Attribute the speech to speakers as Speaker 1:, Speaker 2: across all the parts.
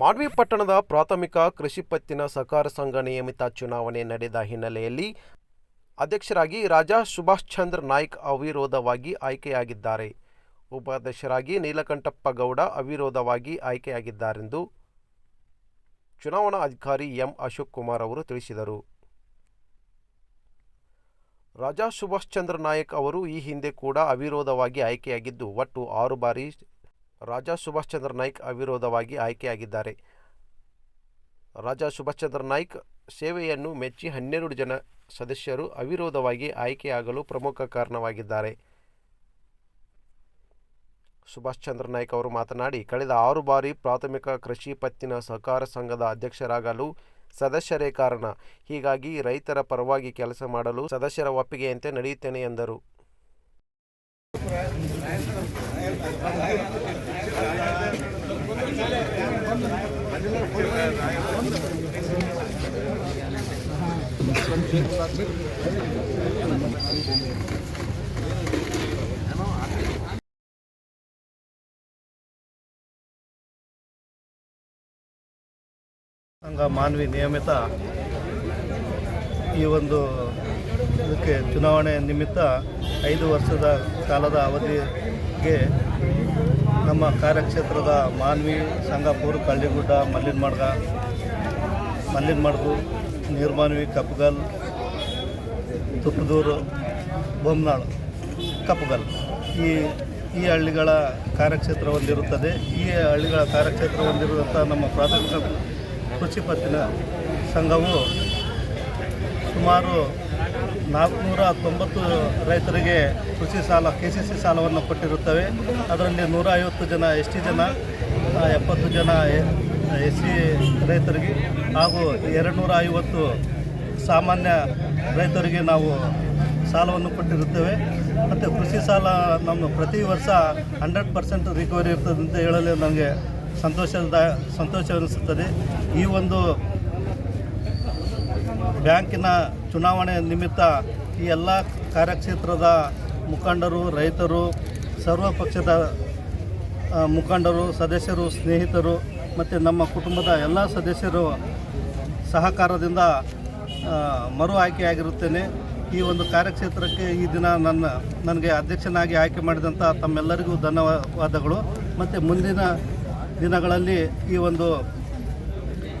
Speaker 1: ಮಾನ್ವಿ ಪಟ್ಟಣದ ಪ್ರಾಥಮಿಕ ಕೃಷಿ ಪತ್ತಿನ ಸಹಕಾರ ಸಂಘ ನಿಯಮಿತ ಚುನಾವಣೆ ನಡೆದ ಹಿನ್ನೆಲೆಯಲ್ಲಿ ಅಧ್ಯಕ್ಷರಾಗಿ ರಾಜಾ ಸುಭಾಷ್ ಚಂದ್ರ ನಾಯ್ಕ್ ಅವಿರೋಧವಾಗಿ ಆಯ್ಕೆಯಾಗಿದ್ದಾರೆ. ಉಪಾಧ್ಯಕ್ಷರಾಗಿ ನೀಲಕಂಠಪ್ಪ ಗೌಡ ಅವಿರೋಧವಾಗಿ ಆಯ್ಕೆಯಾಗಿದ್ದಾರೆಂದು ಚುನಾವಣಾ ಅಧಿಕಾರಿ ಎಂ ಅಶೋಕ್ ಕುಮಾರ್ ಅವರು ತಿಳಿಸಿದರು. ರಾಜಾ ಸುಭಾಷ್ ಚಂದ್ರ ನಾಯಕ್ ಅವರು ಈ ಹಿಂದೆ ಕೂಡ ಅವಿರೋಧವಾಗಿ ಆಯ್ಕೆಯಾಗಿದ್ದು, ಒಟ್ಟು ಆರು ಬಾರಿ ರಾಜಾ ಸುಭಾಷ್ ಚಂದ್ರ ನಾಯ್ಕ್ ಅವಿರೋಧವಾಗಿ ಆಯ್ಕೆಯಾಗಿದ್ದಾರೆ. ರಾಜಾ ಸುಭಾಷ್ ಚಂದ್ರ ನಾಯ್ಕ್ ಸೇವೆಯನ್ನು ಮೆಚ್ಚಿ ಹನ್ನೆರಡು ಜನ ಸದಸ್ಯರು ಅವಿರೋಧವಾಗಿ ಆಯ್ಕೆಯಾಗಲು ಪ್ರಮುಖ ಕಾರಣವಾಗಿದ್ದಾರೆ. ಸುಭಾಷ್ ಚಂದ್ರ ನಾಯ್ಕ್ ಅವರು ಮಾತನಾಡಿ, ಕಳೆದ ಆರು ಬಾರಿ ಪ್ರಾಥಮಿಕ ಕೃಷಿ ಪತ್ತಿನ ಸಹಕಾರ ಸಂಘದ ಅಧ್ಯಕ್ಷರಾಗಲು ಸದಸ್ಯರೇ ಕಾರಣ. ಹೀಗಾಗಿ ರೈತರ ಪರವಾಗಿ ಕೆಲಸ ಮಾಡಲು ಸದಸ್ಯರ ಒಪ್ಪಿಗೆಯಂತೆ ನಡೆಯುತ್ತೇನೆ ಎಂದರು.
Speaker 2: ಸಂಘ ಮಾನ್ವಿ ನಿಯಮಿತ ಈ ಒಂದು ಇದಕ್ಕೆ ಚುನಾವಣೆ ನಿಮಿತ್ತ ಐದು ವರ್ಷದ ಕಾಲದ ಅವಧಿಗೆ ನಮ್ಮ ಕಾರ್ಯಕ್ಷೇತ್ರದ ಮಾನ್ವಿ ಸಂಗಾಪುರ ಕಳ್ಳಿಗುಡ್ಡ ಮಲ್ಲಿನಮಡ್ಗ ಮಲ್ಲಿನಮಡ್ಗು ನೀರ್ಮಾನ್ವಿ ಕಪ್ಪಗಲ್ ತುಪ್ಪದೂರು ಬೊಮ್ಮನಾಳು ಕಪ್ಪಗಲ್ ಈ ಈ ಹಳ್ಳಿಗಳ ಕಾರ್ಯಕ್ಷೇತ್ರ ಹೊಂದಿರುತ್ತದೆ. ಈ ಹಳ್ಳಿಗಳ ಕಾರ್ಯಕ್ಷೇತ್ರ ಹೊಂದಿರುವಂಥ ನಮ್ಮ ಪ್ರಾಥಮಿಕ ಕೃಷಿ ಪತ್ತಿನ ಸಂಘವು ಸುಮಾರು ನಾಲ್ಕುನೂರ ತೊಂಬತ್ತು ರೈತರಿಗೆ ಕೃಷಿ ಸಾಲ ಕೆ ಸಿ ಸಿ ಸಾಲವನ್ನು ಕೊಟ್ಟಿರುತ್ತವೆ. ಅದರಲ್ಲಿ ನೂರ ಐವತ್ತು ಜನ, ಎಷ್ಟು ಜನ, ಎಪ್ಪತ್ತು ಜನ ಎಸ್ ಸಿ ರೈತರಿಗೆ ಹಾಗೂ ಎರಡು ನೂರ ಐವತ್ತು ಸಾಮಾನ್ಯ ರೈತರಿಗೆ ನಾವು ಸಾಲವನ್ನು ಕೊಟ್ಟಿರುತ್ತೇವೆ. ಮತ್ತು ಕೃಷಿ ಸಾಲ ನಮ್ಮ ಪ್ರತಿ ವರ್ಷ ಹಂಡ್ರೆಡ್ ಪರ್ಸೆಂಟ್ ರಿಕವರಿ ಇರ್ತದೆ ಅಂತ ಹೇಳಲು ನನಗೆ ಸಂತೋಷದ ಸಂತೋಷವೆನಿಸುತ್ತದೆ ಈ ಒಂದು ಬ್ಯಾಂಕಿನ ಚುನಾವಣೆ ನಿಮಿತ್ತ ಈ ಎಲ್ಲ ಕಾರ್ಯಕ್ಷೇತ್ರದ ಮುಖಂಡರು, ರೈತರು ಸರ್ವ ಪಕ್ಷದ ಮುಖಂಡರು, ಸದಸ್ಯರು, ಸ್ನೇಹಿತರು ಮತ್ತು ನಮ್ಮ ಕುಟುಂಬದ ಎಲ್ಲ ಸದಸ್ಯರು ಸಹಕಾರದಿಂದ ಮರು ಆಯ್ಕೆಯಾಗಿರುತ್ತೇನೆ. ಈ ಒಂದು ಕಾರ್ಯಕ್ಷೇತ್ರಕ್ಕೆ ಈ ದಿನ ನನ್ನ ನನಗೆ ಅಧ್ಯಕ್ಷನಾಗಿ ಆಯ್ಕೆ ಮಾಡಿದಂಥ ತಮ್ಮೆಲ್ಲರಿಗೂ ಧನ್ಯವಾದಗಳು. ಮತ್ತು ಮುಂದಿನ ದಿನಗಳಲ್ಲಿ ಈ ಒಂದು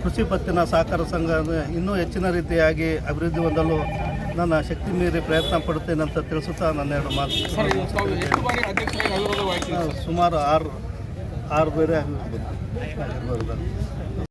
Speaker 2: ಕೃಷಿ ಪತ್ತಿನ ಸಹಕಾರ ಸಂಘ ಇನ್ನೂ ಹೆಚ್ಚಿನ ರೀತಿಯಾಗಿ ಅಭಿವೃದ್ಧಿ ಹೊಂದಲು ನನ್ನ ಶಕ್ತಿ ಮೀರಿ ಪ್ರಯತ್ನ ಪಡುತ್ತೇನೆ ಅಂತ ತಿಳಿಸುತ್ತಾ ನನ್ನ ಎರಡು ಮಾತು ಸುಮಾರು ಆರು ಆರು ಬೇರೆ ಆಗಿರ್ಬೋದು